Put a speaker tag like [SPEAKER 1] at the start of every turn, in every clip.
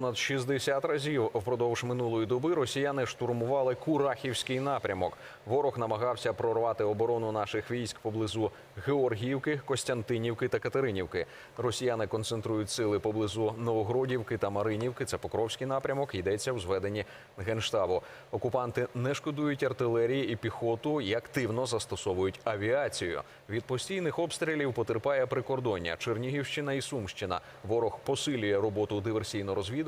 [SPEAKER 1] Над 60 разів впродовж минулої доби росіяни штурмували Курахівський напрямок. Ворог намагався прорвати оборону наших військ поблизу Георгіївки, Костянтинівки та Катеринівки. Росіяни концентрують сили поблизу Новогродівки та Маринівки. Це Покровський напрямок. Йдеться в зведенні генштабу. Окупанти не шкодують артилерії і піхоту і активно застосовують авіацію. Від постійних обстрілів потерпає прикордоння Чернігівщина і Сумщина. Ворог посилює роботу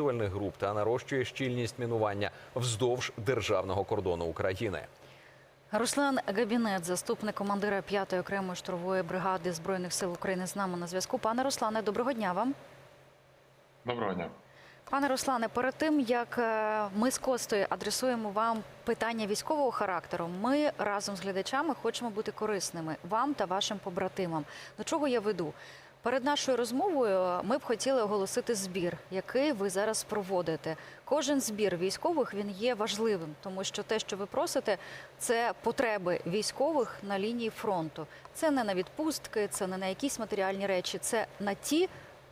[SPEAKER 1] диверсійно-розвідувальних груп та нарощує щільність мінування вздовж державного кордону України.
[SPEAKER 2] Руслан Габінет, заступник командира 5-ї окремої штурмової бригади збройних сил України, з нами на зв'язку. Пане Руслане, доброго дня вам.
[SPEAKER 3] Доброго дня.
[SPEAKER 2] Пане Руслане, перед тим як е, ми з Костою адресуємо вам питання військового характеру, ми разом з глядачами хочемо бути корисними вам та вашим побратимам. До чого я веду? Перед нашою розмовою ми б хотіли оголосити збір, який ви зараз проводите. Кожен збір військових він є важливим, тому що те, що ви просите, це потреби військових на лінії фронту. Це не на відпустки, це не на якісь матеріальні речі, це на ті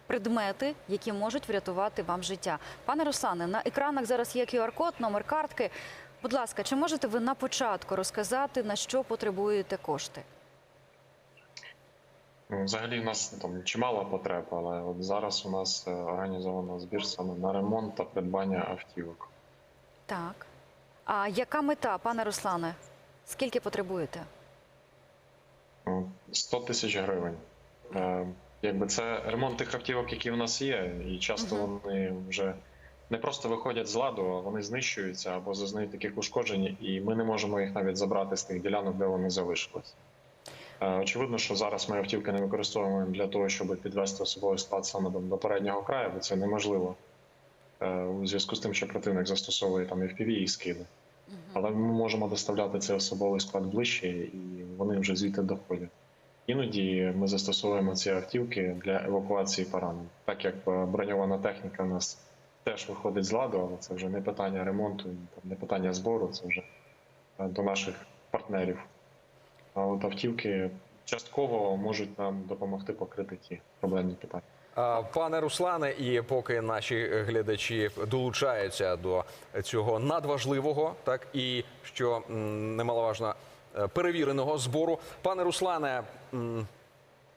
[SPEAKER 2] предмети, які можуть врятувати вам життя. Пане Руслане, на екранах зараз є QR-код, номер картки. Будь ласка, чи можете ви на початку розказати, на що потребуєте кошти?
[SPEAKER 3] Ну, Взагалі, у нас там чимало потреб, але от зараз у нас е, організовано збір саме на ремонт та придбання автівок.
[SPEAKER 2] Так. А яка мета, пане Руслане? Скільки потребуєте?
[SPEAKER 3] Ну, 100 тисяч гривень. Е, Якби це ремонт тих автівок, які в нас є, і часто
[SPEAKER 2] Мгм.
[SPEAKER 3] вони вже не просто виходять з ладу, а вони знищуються або зазнають таких ушкоджень, і ми не можемо їх навіть забрати з тих ділянок, де вони залишились. Е, Очевидно, що зараз ми автівки не використовуємо для того, щоб підвести особовий склад саме до- переднього краю, бо це неможливо е, у зв'язку з тим, що противник застосовує там FPV і скиди. Але ми можемо доставляти цей особовий склад ближче, і вони вже звідти доходять. Іноді ми застосовуємо ці автівки для евакуації поранених, так як е, броньована техніка у нас теж виходить з ладу, але це вже не питання ремонту, не питання збору, це вже до наших партнерів. От автівки частково можуть нам допомогти покрити ті проблемні питання.
[SPEAKER 1] Пане Руслане, і поки наші глядачі долучаються до цього надважливого, так і що немаловажно е, перевіреного збору, пане Руслане.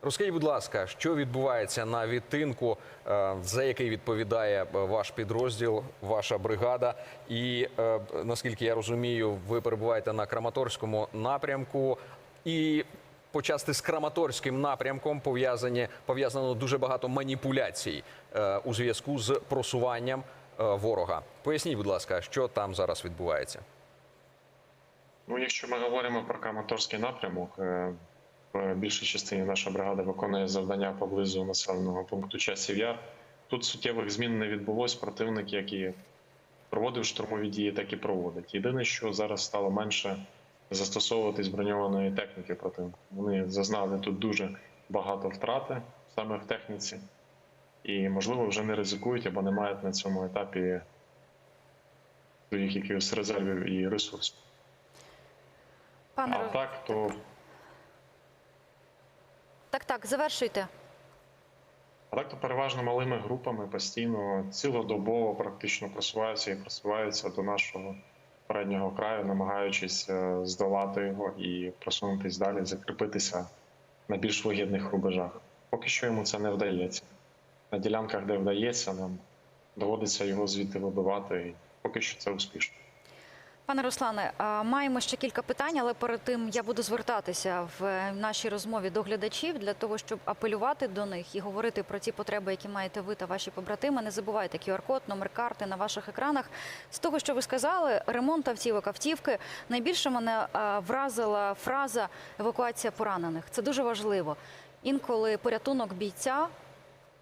[SPEAKER 1] Розкажіть, будь ласка, що відбувається на відтинку, е, за який відповідає е, ваш підрозділ, ваша бригада? І наскільки я розумію, ви перебуваєте на Краматорському напрямку і. Почасти з Краматорським напрямком пов'язані пов'язано дуже багато маніпуляцій е, у зв'язку з просуванням е, ворога. Поясніть, будь ласка, що там зараз відбувається?
[SPEAKER 3] Ну, якщо ми говоримо про Краматорський напрямок, е, в більшій частині наша бригада виконує завдання поблизу населеного пункту Часів Яр. Тут суттєвих змін не відбулось. Противник, як і проводив штурмові дії, так і проводить. Єдине, що зараз стало менше застосовуватись броньованої техніки противника. Вони зазнали тут дуже багато втрати саме в техніці, і, можливо, вже не ризикують або не мають на цьому етапі своїх якихось резервів і ресурсів.
[SPEAKER 2] Пане
[SPEAKER 3] А так, то
[SPEAKER 2] так, так, завершуйте.
[SPEAKER 3] А так то переважно малими групами постійно цілодобово практично просуваються і просуваються до нашого переднього краю, намагаючись е, здолати його і просунутись далі, закріпитися на більш вигідних рубежах. Поки що йому це не вдається. На ділянках, де вдається, нам доводиться його звідти вибивати, і поки що це успішно.
[SPEAKER 2] Пане Руслане, маємо ще кілька питань, але перед тим я буду звертатися в нашій розмові до глядачів для того, щоб апелювати до них і говорити про ті потреби, які маєте ви та ваші побратими. Не забувайте QR-код, номер карти на ваших екранах. З того, що ви сказали, ремонт автівок, автівки. Найбільше мене вразила фраза евакуація поранених. Це дуже важливо. Інколи порятунок бійця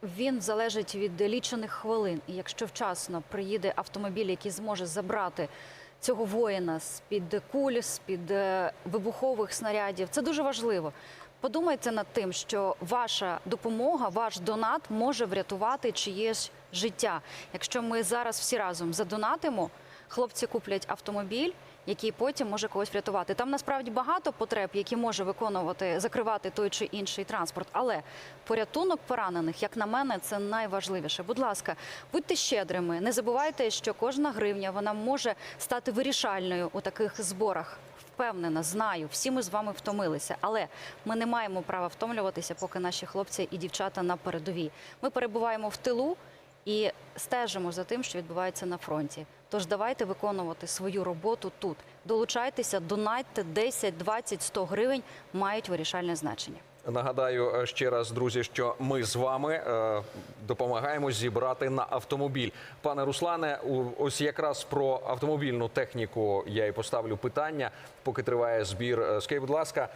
[SPEAKER 2] він залежить від лічених хвилин. І якщо вчасно приїде автомобіль, який зможе забрати цього воїна з під куль, з під е, вибухових снарядів, це дуже важливо. Подумайте над тим, що ваша допомога, ваш донат може врятувати чиєсь життя. Якщо ми зараз всі разом задонатимо, хлопці куплять автомобіль який потім може когось врятувати. Там насправді багато потреб, які може виконувати, закривати той чи інший транспорт. Але порятунок поранених, як на мене, це найважливіше. Будь ласка, будьте щедрими. Не забувайте, що кожна гривня вона може стати вирішальною у таких зборах. Впевнена, знаю, всі ми з вами втомилися, але ми не маємо права втомлюватися, поки наші хлопці і дівчата на передовій. Ми перебуваємо в тилу і стежимо за тим, що відбувається на фронті. Тож давайте виконувати свою роботу тут. Долучайтеся, донайте 10, 20, 100 гривень мають вирішальне значення.
[SPEAKER 1] Нагадаю е, ще раз, друзі, що ми з вами е, допомагаємо зібрати на автомобіль. Пане Руслане, ось якраз про автомобільну техніку я і поставлю питання, поки триває збір. Е, Скажіть, будь ласка,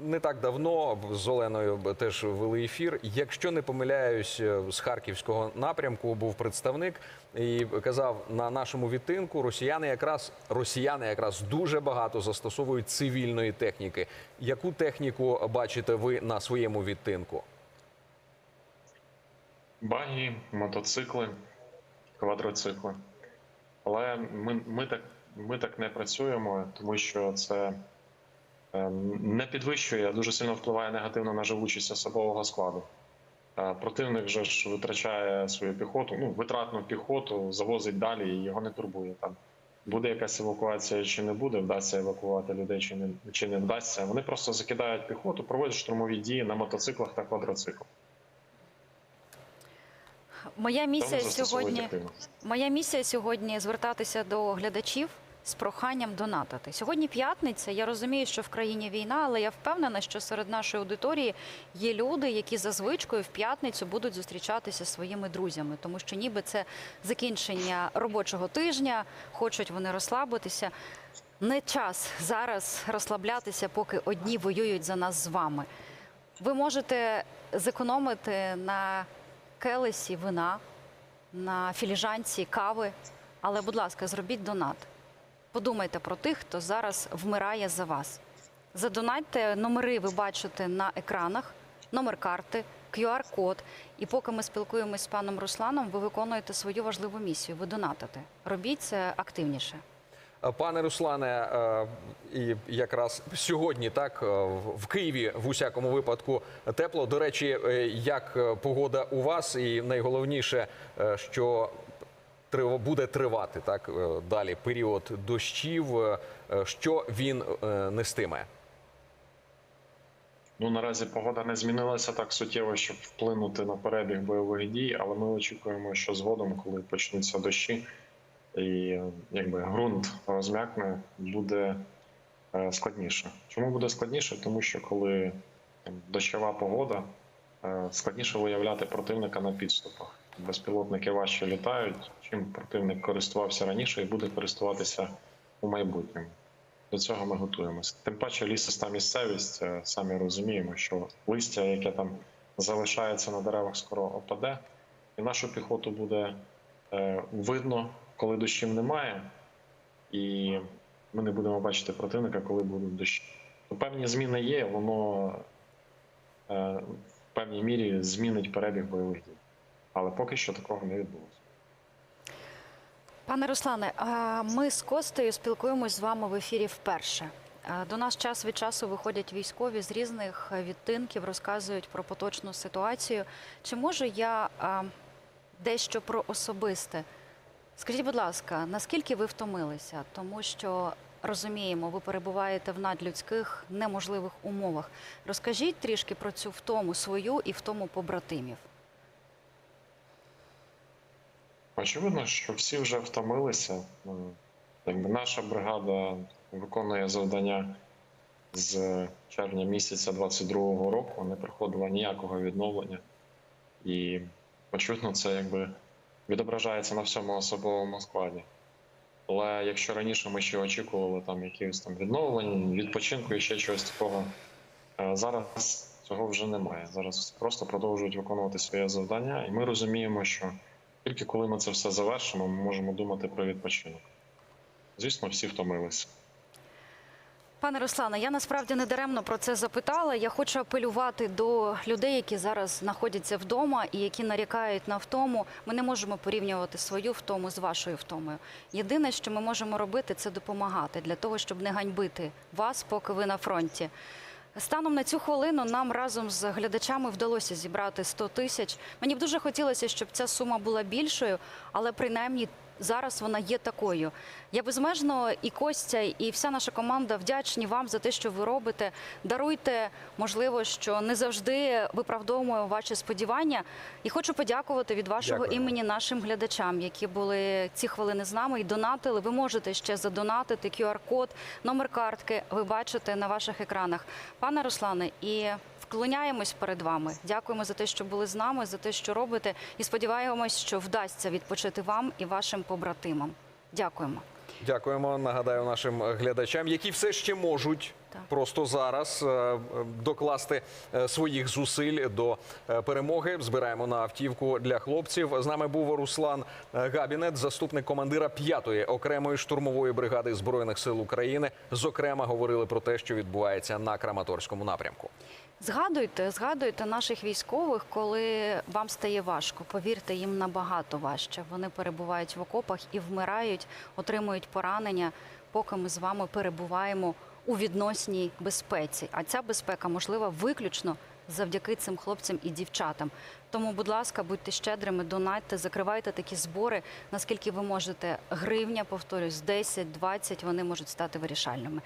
[SPEAKER 1] не так давно з Оленою теж вели ефір. Якщо не помиляюсь, з харківського напрямку був представник і казав на нашому відтинку росіяни якраз росіяни якраз дуже багато застосовують цивільної техніки. Яку техніку бачите ви на своєму відтинку?
[SPEAKER 3] Багі, мотоцикли, квадроцикли. Але ми, ми, так, ми так не працюємо, тому що це е, не підвищує, а дуже сильно впливає негативно на живучість особового складу. Е, Противник же ж витрачає свою піхоту, ну, витратну піхоту, завозить далі і його не турбує. Там буде якась евакуація чи не буде, вдасться евакувати людей чи не, чи не вдасться. Вони просто закидають піхоту, проводять штурмові дії на мотоциклах та квадроциклах.
[SPEAKER 2] Моя місія сьогодні. Моя місія сьогодні звертатися до глядачів з проханням донатити. Сьогодні п'ятниця. Я розумію, що в країні війна, але я впевнена, що серед нашої аудиторії є люди, які за звичкою в п'ятницю будуть зустрічатися зі своїми друзями, тому що ніби це закінчення робочого тижня, хочуть вони розслабитися. Не час зараз розслаблятися, поки одні воюють за нас з вами. Ви можете зекономити на келесі вина, на філіжанці кави. Але, будь ласка, зробіть донат. Подумайте про тих, хто зараз вмирає за вас. Задонатьте номери, ви бачите на екранах, номер карти, QR-код. І поки ми спілкуємось з паном Русланом, ви виконуєте свою важливу місію. Ви донатите. Робіть це активніше.
[SPEAKER 1] Пане Руслане, е, і якраз сьогодні, так е, в Києві в усякому випадку тепло. До речі, е, як е, погода у вас, і найголовніше, е, що буде тривати так е, далі період дощів. е, е, Що він нестиме?
[SPEAKER 3] Ну наразі погода не змінилася так суттєво, щоб вплинути на перебіг бойових дій, але ми очікуємо, що згодом, коли почнуться дощі, і якби ґрунт розм'якне, буде складніше. Чому буде складніше? Тому що коли дощова погода, складніше виявляти противника на підступах. Безпілотники важче літають, чим противник користувався раніше і буде користуватися у майбутньому. До цього ми готуємося. Тим паче лісиста місцевість, самі розуміємо, що листя, яке там залишається на деревах, скоро опаде, і нашу піхоту буде е, видно, коли дощів немає, і ми не будемо бачити противника, коли будуть дощі. То певні зміни є, воно е, в певній мірі змінить перебіг бойових дій. Але поки що такого не відбулося.
[SPEAKER 2] Пане Руслане, ми з Костею спілкуємось з вами в ефірі вперше. До нас час від часу виходять військові з різних відтинків, розказують про поточну ситуацію. Чи можу я дещо про особисте? Скажіть, будь ласка, наскільки ви втомилися? Тому що розуміємо, ви перебуваєте в надлюдських неможливих умовах. Розкажіть трішки про цю втому свою і втому побратимів.
[SPEAKER 3] Очевидно, що всі вже втомилися. Якби наша бригада виконує завдання з червня місяця 22-го року, не проходила ніякого відновлення. І, очевидно, це якби відображається на всьому особовому складі. Але якщо раніше ми ще очікували там якихось там відновлень, відпочинку і ще чогось такого, е, зараз цього вже немає. Зараз просто продовжують виконувати своє завдання, і ми розуміємо, що тільки коли ми це все завершимо, ми можемо думати про відпочинок. Звісно, всі втомилися.
[SPEAKER 2] Пане Руслане, я насправді не даремно про це запитала. Я хочу апелювати до людей, які зараз знаходяться вдома і які нарікають на втому. Ми не можемо порівнювати свою втому з вашою втомою. Єдине, що ми можемо робити, це допомагати для того, щоб не ганьбити вас, поки ви на фронті. Станом на цю хвилину нам разом з глядачами вдалося зібрати 100 тисяч. Мені б дуже хотілося, щоб ця сума була більшою, але принаймні зараз вона є такою. Я безмежно і Костя, і вся наша команда вдячні вам за те, що ви робите. Даруйте, можливо, що не завжди виправдовуємо ваші сподівання. І хочу подякувати від вашого
[SPEAKER 1] Дякуємо.
[SPEAKER 2] імені нашим глядачам, які були ці хвилини з нами і донатили. Ви можете ще задонатити QR-код, номер картки. Ви бачите на ваших екранах. Пане Руслане, і вклоняємось перед вами. Дякуємо за те, що були з нами, за те, що робите, і сподіваємось, що вдасться відпочити вам і вашим побратимам. Дякуємо.
[SPEAKER 1] Дякуємо. Нагадаю нашим глядачам, які все ще можуть. Просто зараз е, докласти е, своїх зусиль до е, перемоги. Збираємо на автівку для хлопців. З нами був Руслан Габінет, заступник командира 5-ї окремої штурмової бригади збройних сил України. Зокрема, говорили про те, що відбувається на Краматорському напрямку.
[SPEAKER 2] Згадуйте, згадуйте наших військових, коли вам стає важко. Повірте, їм набагато важче. Вони перебувають в окопах і вмирають, отримують поранення, поки ми з вами перебуваємо у відносній безпеці. А ця безпека можлива виключно завдяки цим хлопцям і дівчатам. Тому, будь ласка, будьте щедрими, донатьте, закривайте такі збори, наскільки ви можете. Гривня, повторюсь, 10, 20, вони можуть стати вирішальними.